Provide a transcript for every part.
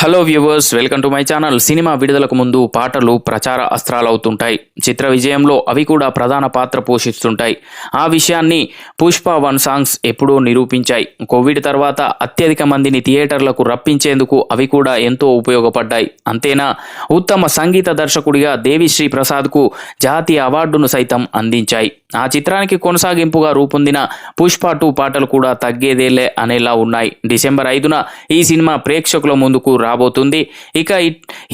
Hello viewers welcome to my channel cinema విడుదలకు ముందు పాటలు ప్రచార అస్త్రాలవుతుంటాయి. చిత్ర విజయంలో అవి కూడా ప్రధాన పాత్ర పోషిస్తుంటాయి. ఆ విషయాన్ని పుష్ప వన్ సాంగ్స్ ఎప్పుడూ నిరూపించాయి. కోవిడ్ తర్వాత అత్యధిక మందిని థియేటర్లకు రప్పించేందుకు అవి కూడా ఎంతో ఉపయోగపడ్డాయి. అంతేనా? ఉత్తమ సంగీత దర్శకుడిగా దేవిశ్రీ ప్రసాద్కు జాతీయ అవార్డును సైతం అందించాయి. ఆ చిత్రానికి కొనసాగింపుగా రూపొందిన పుష్ప టూ పాటలు కూడా తగ్గేదేలే అనేలా ఉన్నాయి. డిసెంబర్ ఐదున ఈ సినిమా ప్రేక్షకుల ముందుకు రాబోతుంది. ఇక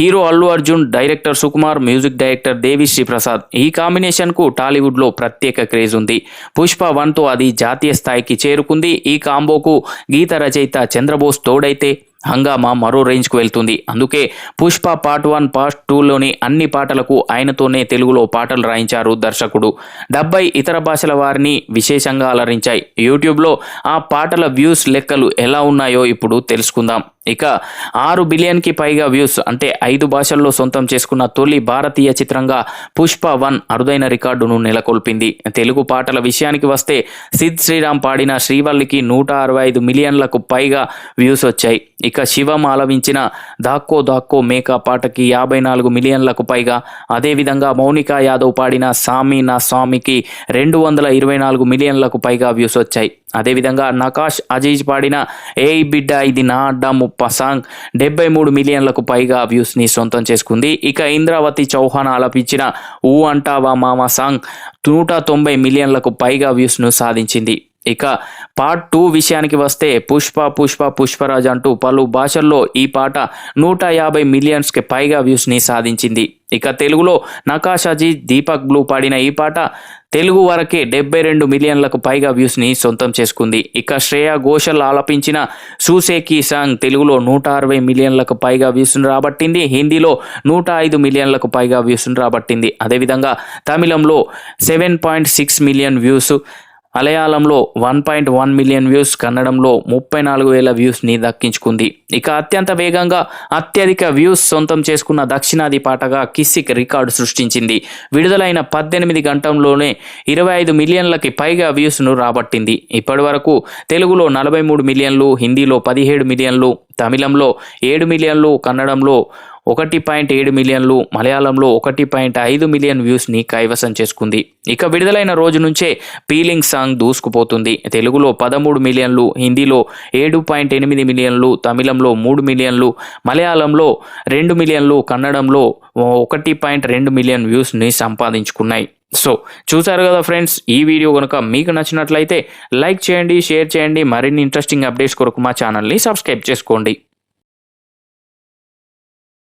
hero Allu Arjun director Sukumar music director Devi Prasad ఈ కాంబినేషన్కు టాలీవుడ్లో ప్రత్యేక క్రేజ్ ఉంది. పుష్ప వన్తో అది జాతీయ స్థాయికి చేరుకుంది. ఈ కాంబోకు గీత రచయిత చంద్రబోస్ తోడైతే హంగామా మరో రేంజ్కు వెళ్తుంది. అందుకే పుష్ప పార్ట్ వన్ పార్ట్ టూలోని అన్ని పాటలకు ఆయనతోనే తెలుగులో పాటలు రాయించారు దర్శకుడు. డెబ్బై ఇతర భాషల వారిని విశేషంగా అలరించాయి. యూట్యూబ్లో ఆ పాటల వ్యూస్ లెక్కలు ఎలా ఉన్నాయో ఇప్పుడు తెలుసుకుందాం. ఇక ఆరు బిలియన్కి పైగా వ్యూస్ అంటే ఐదు భాషల్లో సొంతం చేసుకున్న తొలి భారతీయ చిత్రంగా పుష్ప వన్ అరుదైన రికార్డును నెలకొల్పింది. తెలుగు పాటల విషయానికి వస్తే సిద్ శ్రీరామ్ పాడిన శ్రీవల్లికి నూట అరవై ఐదు మిలియన్లకు పైగా వ్యూస్ వచ్చాయి. ఇక శివం ఆలవించిన దాక్కో దాక్కో మేకా పాటకి యాభై నాలుగు మిలియన్లకు పైగా అదేవిధంగా మౌనికా యాదవ్ పాడిన సామి నా స్వామికి రెండు వందల ఇరవై నాలుగు మిలియన్లకు పైగా వ్యూస్ వచ్చాయి. అదేవిధంగా నకాష్ అజీజ్ పాడిన ఏ బిడ్డ ఇది నా అడ్డా ముప్ప సాంగ్ డెబ్బై మూడు మిలియన్లకు పైగా వ్యూస్ని సొంతం చేసుకుంది. ఇక ఇంద్రావతి చౌహాన్ ఆలపించిన ఊ అంటావా మామ సాంగ్ నూట తొంభై మిలియన్లకు పైగా వ్యూస్ను సాధించింది. ఇక పార్ట్ టూ విషయానికి వస్తే పుష్ప పుష్ప పుష్పరాజ్ అంటూ పలు భాషల్లో ఈ పాట నూట యాభై మిలియన్స్కి పైగా వ్యూస్ని సాధించింది. ఇక తెలుగులో నకాషాజీ దీపక్ బ్లూ పాడిన ఈ పాట తెలుగు వరకే డెబ్బై రెండు మిలియన్లకు పైగా వ్యూస్ని సొంతం చేసుకుంది. ఇక శ్రేయా ఘోషల్ ఆలపించిన సూసేకి సాంగ్ తెలుగులో నూట అరవై మిలియన్లకు పైగా వ్యూస్ను రాబట్టింది. హిందీలో నూట ఐదు మిలియన్లకు పైగా వ్యూస్ను రాబట్టింది. అదేవిధంగా తమిళంలో seven point six million views మలయాళంలో one point one million views కన్నడంలో ముప్పై నాలుగు వేల వ్యూస్ని దక్కించుకుంది. ఇక అత్యంత వేగంగా అత్యధిక వ్యూస్ సొంతం చేసుకున్న దక్షిణాది పాటగా కిస్సిక్ రికార్డు సృష్టించింది. విడుదలైన పద్దెనిమిది గంటల్లోనే ఇరవై ఐదు మిలియన్లకి పైగా వ్యూస్ను రాబట్టింది. ఇప్పటి వరకు తెలుగులో నలభై మూడు మిలియన్లు హిందీలో పదిహేడు మిలియన్లు తమిళంలో ఏడు మిలియన్లు కన్నడంలో ఒకటి పాయింట్ ఏడు మిలియన్లు మలయాళంలో ఒకటి పాయింట్ ఐదు మిలియన్ వ్యూస్ని కైవసం చేసుకుంది. ఇక విడుదలైన రోజు నుంచే పీలింగ్ సాంగ్ దూసుకుపోతుంది. తెలుగులో పదమూడు మిలియన్లు హిందీలో ఏడు పాయింట్ ఎనిమిది మిలియన్లు తమిళంలో మూడు మిలియన్లు మలయాళంలో రెండు మిలియన్లు కన్నడంలో ఒకటి పాయింట్ రెండు మిలియన్ వ్యూస్ని సంపాదించుకున్నాయి. సో చూసారు కదా ఫ్రెండ్స్ ఈ వీడియో కనుక మీకు నచ్చినట్లయితే లైక్ చేయండి షేర్ చేయండి మరిన్ని ఇంట్రెస్టింగ్ అప్డేట్స్ కొరకు మా ఛానల్ని సబ్స్క్రైబ్ చేసుకోండి.